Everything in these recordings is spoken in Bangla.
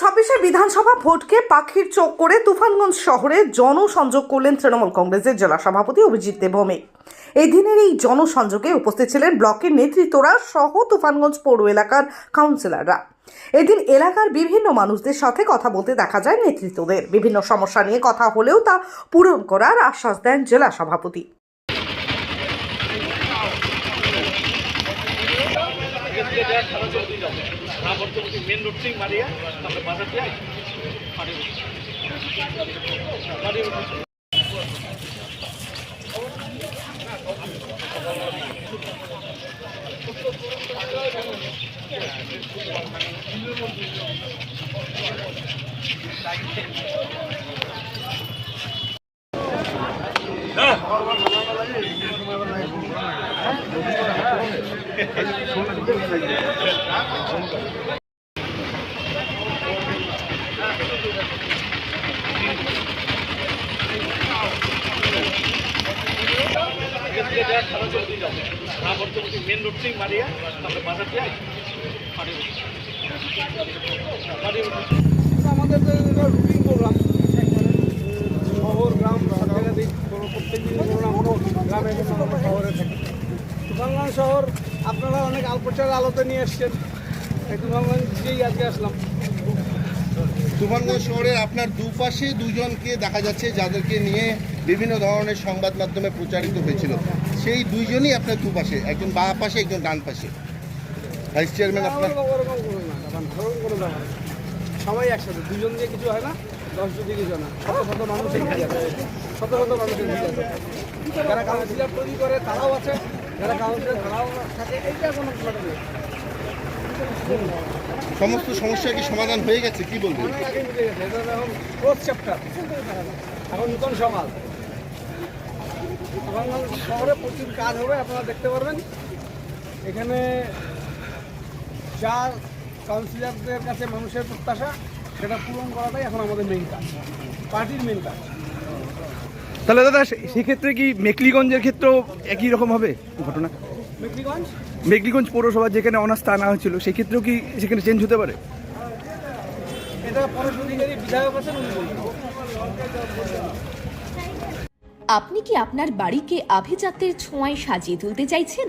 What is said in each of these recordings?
ছাব্বিশের বিধানসভা ভোটকে পাখির চোখ করে তুফানগঞ্জ শহরে জনসংযোগ করলেন তৃণমূল কংগ্রেসের জেলা সভাপতি অভিজিৎ দেবভৌমিক এই দিনের এই জনসংযোগে উপস্থিত ছিলেন ব্লকের নেতৃত্বরা সহ তুফানগঞ্জ পৌর এলাকার কাউন্সিলররা। এদিন এলাকার বিভিন্ন মানুষদের সাথে কথা বলতে দেখা যায় নেতৃত্বদের। বিভিন্ন সমস্যা নিয়ে কথা হলেও তা পূরণ করার আশ্বাস দেন জেলা সভাপতি। মেন রোড থেকে মারিয়া তারপরে বাজার যাই মেন রোড থেকে মারিয়া তারপরে বাজার যাই আমাদের এটা রুটিন প্রোগ্রাম শহর গ্রাম প্রত্যেক দিন গ্রামে শহরে থাকে। তুফানগঞ্জ শহর আপনারা অনেক আলপচার আলোতে নিয়ে এসছেন। এই তুফানগঞ্জ দিকেই আজকে আসলাম। তুফানগঞ্জ শহরের আপনার দুপাশে দুজনকে দেখা যাচ্ছে যাদেরকে নিয়ে বিভিন্ন ধরনের সংবাদ মাধ্যমে প্রচারিত হয়েছিল। সেই দুইজনই আপনার দুপাশে একজন বা পাশে একজন ডান পাশে। ভাইস চেয়ারম্যান আপনার। সবাই একসাথে দুজন দিয়ে কিছু হয় না দশ যদি কিছু না। শত শত মানুষের আছে। শত শত মানুষের যারা কাউন্সিলর তৈরি করে তারাও আছে। যারা সমস্ত সমস্যা কি সমাধান হয়ে গেছে? কি এটা এখন ক্লোজ চ্যাপ্টার এখন নতুন সমাজ। শহরে প্রচুর কাজ হবে আপনারা দেখতে পারবেন। এখানে যা কাউন্সিলরদের কাছে মানুষের প্রত্যাশা সেটা পূরণ করাটাই এখন আমাদের মেইন কাজ পার্টির মেইন কাজ। তাহলে দাদা সেক্ষেত্রে কি মেকলিগঞ্জের ক্ষেত্রেও একই রকম হবে ঘটনা? মেকলিগঞ্জ? মেকলিগঞ্জ পৌরসভা যেখানে অনাস্থা আনা হয়েছিল সেক্ষেত্রেও কি সেখানে চেঞ্জ হতে পারে? এটা পরেশ অধিকারী বিধায়ক আছেন উনি। বলবেন আপনি কি আপনার বাড়িকে আভিজাত্যের ছোঁয়ায় সাজিয়ে তুলতে চাইছেন?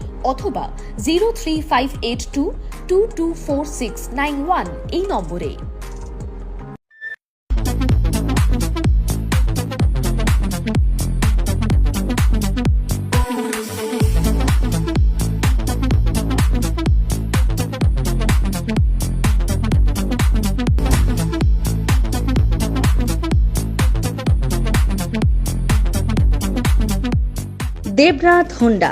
অথবা zero three five eight two two two four six nine one এই নম্বরে। দেবরাত হোন্ডা